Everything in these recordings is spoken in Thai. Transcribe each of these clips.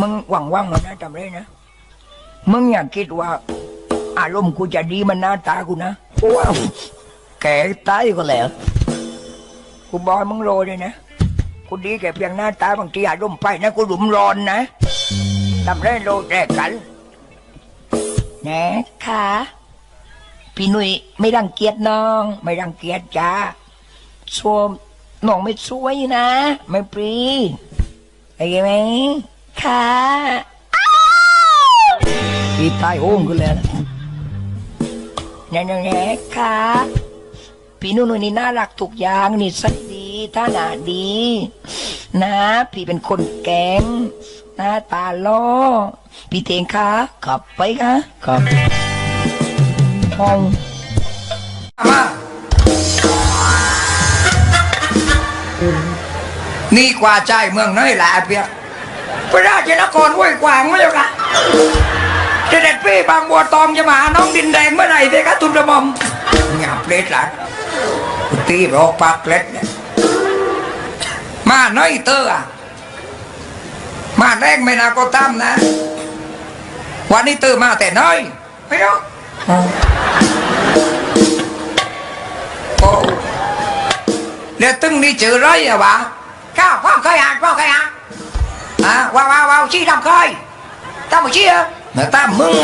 มึงหวังว่างๆมันนะจำได้นะ มึงอย่าคิดว่า อารมณ์กูจะดีมันหน้าตากูนะว้าวแก่ตายก็แล้ว กูบอยมึงโรยเลยนะ กูดีแค่เพียงหน้าตาบางทีอารมณ์ไปนะกูหลุมร้อนนะทำได้โลแรกกันแนะค่ะพี่หนุ่ยไม่รังเกียจน้อง ไม่รังเกียจจ้าชวมน้องไม่สวยนะ ไม่ปรีไอ้ไหม ค่ะพี่ตายโอ้งกันแล้วนะแน่แน่ๆค่ะพี่นุ่นนี่น่ารักทุกอย่างนี่สักดีท่าหนาดี นะ พี่เป็นคนแกงหน้าตาล่อพี่เทงคะขับไปคะครับห้องมานี่กว่าใจเมืองน้อยหลาเปียก พระราชนครห้วยกวางไม่ใช่ละเสด็จพี่บางบัวตองจะมาหาน้องดินแดงเมื่อไหร่เด็กทุนกระหม่อมเงียบเล็ดหลังตีรอกปากเล็ดเนี่ยมาน้อยเตอร์อะมาแรกไม่นาก็ตามนะ วันนี้เตอร์มาแต่น้อยไม่รู้โอ้เดี๋ยวตึงนี่เจอไรอะวะข้าวพ่อเคยอ่านพ่อเคยอ่านอะว้าวว้าวว้าวชี้ทำเคยตามมาชี้เหรอเมื่อตามมึงนั่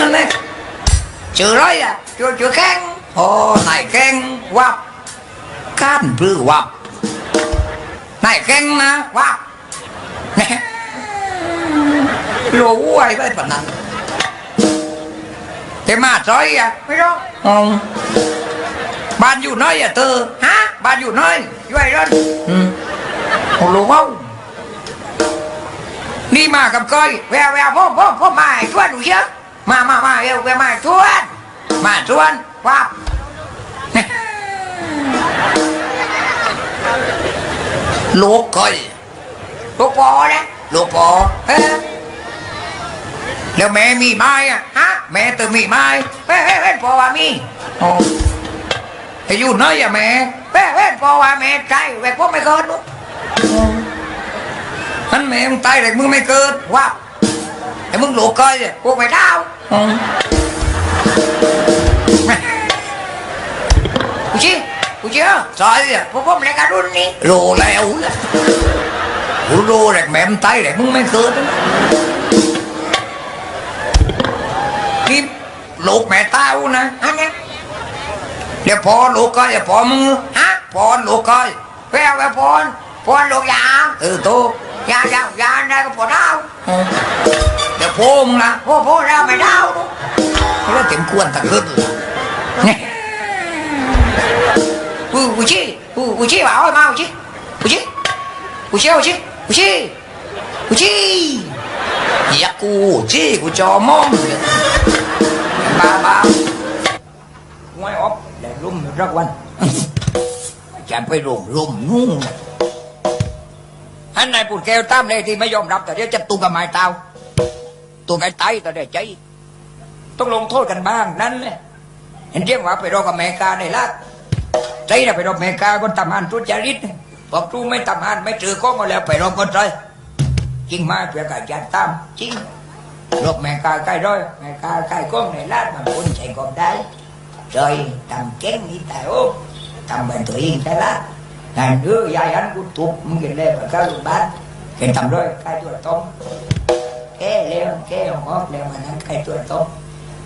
นเลยเจอไรอะเจอเจอแข้งโอ้นายแข้งวับก้านปรือวับนายเก่งนะวับเนี่ยรู้ไว้ไปปะนั้น นอยู่น้อยอะเธอฮะบ้านอยู่น้อยอยู่ไอ้รถอืมโอ้รู้ว่านี่มากับก้อยแววแววพ่อพ่อพ่อมาให้ชวนดูเยอะมามามาเอวแววมาชวน มาชวนวับลูกเคยลูกปอนะลูกปอเฮ้แล้วแม่มีไม้อะฮะแม่เติมมีไม้เฮ้เฮ้เฮ้ปอว่ามีโอ้ไอ้อยู่น้อยอะแม่เฮ้เฮ้ปอว่าแม่ใจแหวกพวกไม่เกิดลูกนั่น แม่มึงตายแต่มึงไม่เกิดว้าวไอ้มึงลูกเคยอะพวกไม่ดาวอืมกูชี้กูชี้ซอยอะพวกผมเล็กการุนนี่โลแล้วนะกูโลแหลกแม่มตายแหลกมึงไม่เกิดนะนี่ลูกแม่ตายนะอันเนี้ยเดี๋ยวพอลูกก็อย่าพอมึงฮะพอลูกก็แววแววพรพรลูกยาเออโต ยายายาได้ก็พอดาวเดี๋ยวพ่อมึงละพ่อพ่อดาวไม่ดาวแล้วเต็มควรตะกึดเนี่ย u u chi u u chi bảo ơi mau chi u chi u chi u chi u chi u chi dạ cu u chi của cho mong ba ba ngoài ốp để lum rất quanh chẳng phải rùm rùm ngung anh này bụt kêu tam này thì mới yom đập แต่เดี๋ยวจะตุงกับไม้เตาตุ้งไอ้ไตแต่เดี๋ยวใจ ต้องลงโทษกันบ้างนั่นแหละเห็นเรียกว่าไปรอกับแมกาในลาดใจนะไปรบเมกาคนทำงานทุจริตบอกครูไม่ทำงานไม่ถือข้องมาแล้วไปรบคนใจจริงไหมเพื่อการจัดตามจริงรบเมกาใกล้ร้อยเมกาใกล้ข้องในลาดมันคนใช้กองได้ใจทำเก่งนี่แต่โอ้ นเองแต่ละงานเรื่องยายอันกูทุบมึงกินเลยมาเข้าโรงพยาบาลเห็นทำด้วยใกล้ตัวต้มแก้เร็วแก้ออกเร็วมันนั้นใกล้ตัวต้ม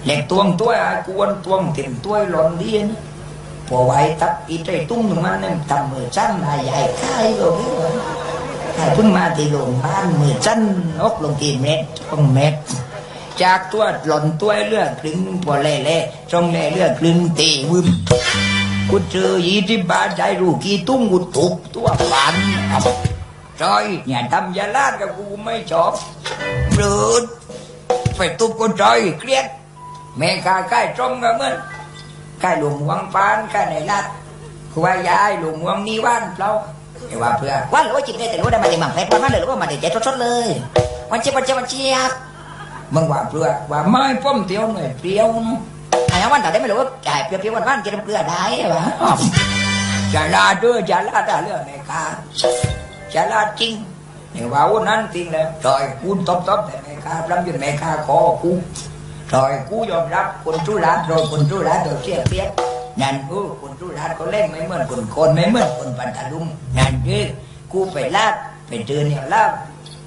เหล็กตวงตัวไอ้กวนตวงถิ่มตัวหล่นดีนพอไว้ตับอีใจตุ้งมันนั่นทำมือจันนายใหญ่ค่ายลงนี่เลยใครเพิ่งมาที่โรงพยาบาลมือจันนกลงกี่เม็ดต้องเม็ดจากตัวหล่นตัวเลือดคลึงพอเล่เล่ช่องเล่เลือดคลึงตีวึม กูเจอยี่ที่บาดใจรู้กี่ตุ้งกูตุกตัวฝันจอยอย่าทำยาลาดกับกูไม่ชอบเบืดไปตุบกูจอยเครียดแม่กาใกล้จมกับมันใกล้หลวงหวงปานใกล้ไหนลัดคือว่ายายหลวงหวงนี่ว่านเปล่าไอ้ว่าเพื่อวันหรือว่าจิบเนี่ยแต่รู้ได้มาในหมังเพชรวันนั้นเลยหรือว่ามาเด็ดเจ็ดสดๆเลยวันเจี๊ยบวันเจี๊ยบวันเจี๊ยบมึงว่าเพื่อว่าไม่ป้อมเตียวหน่อยเปรี้ยวเนอะ ไอ้วันแต่ได้ไม่รู้ว่าจ่ายเปรี้ยวๆวันวันกินน้ำเกลือได้ปะจะลาด้วยจะลาได้เรื่องไหนกาจะลาจริงไอ้ว่าวันนั้นจริงเลยจอยคุณตบตบแต่ไหนคาปล้ำจนแม่คาคอกูรอยกูยอมรับคนทุรัสโดยคนทุรัสโดยเสียเปียบนั่นกูคนทุรัสเขาเล่นไม่เหมือนคนคนไม่เหมือนคนปันตะลุงนั่นคือกูไปลาดไปเจอเนี่ยลาบ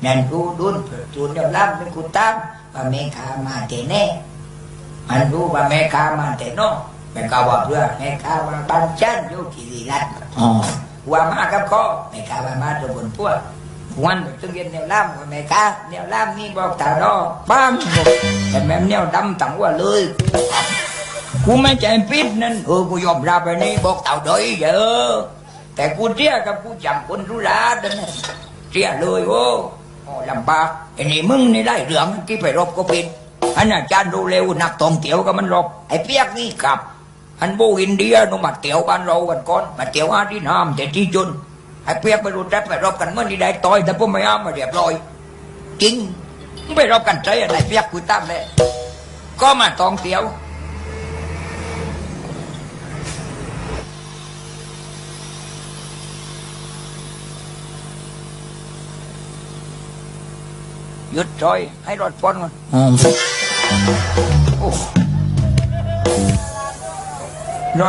นั่นกูดุนจูนเนี่ยลาบเป็นกูตามว่าแม่คามาเตแน่ มันรู้ว่าแม่ค้ามาแต่นอกแม่ค้าว่าเพื่อแม่ค้าว่าบ้านฉันอยู่ที่ลีรัตน์อ๋อว่ามากับข้อแม่ค้าว่ามาตัวบนพวกวันไปตึงเย็นแนวล่ามว่าแม่ค้าแนวล่ามนี่บอกตาดอบ้างแต่แม่แนวดำตั้งว่าเลยกูไม่ใจปิดนั่นเออกูยอมรับไปนี่บอกเต่าดอยเยอะแต่กูเที่ยกับกูจำคนรู้ราดนั่นน่ะเที่ยเลยโอ้โอ้ลำบากไอ้นี่มึงนี่ได้เรื่องที่ไปรบก็เป็น อันอาจารย์รู้เร็วนักท่องเที่ยวก็มันรบไอ้เปียกนี่กลับอันโบอินเดียนุมาเตียวบ้านเรากันก่อนมาเตียวอาที่น้ำแต่ที่จนไอ้เปียกไปรู้จักไปรบกันเมื่อนี่ได้ต่อยแต่พวกไม่เอามาเรียบร้อย จริงไปรบกันใจอะไรเปียกกูตั้มเลยก็มาตองเตียวหยุดจอยให้รถพ้นก่อน Uf. No,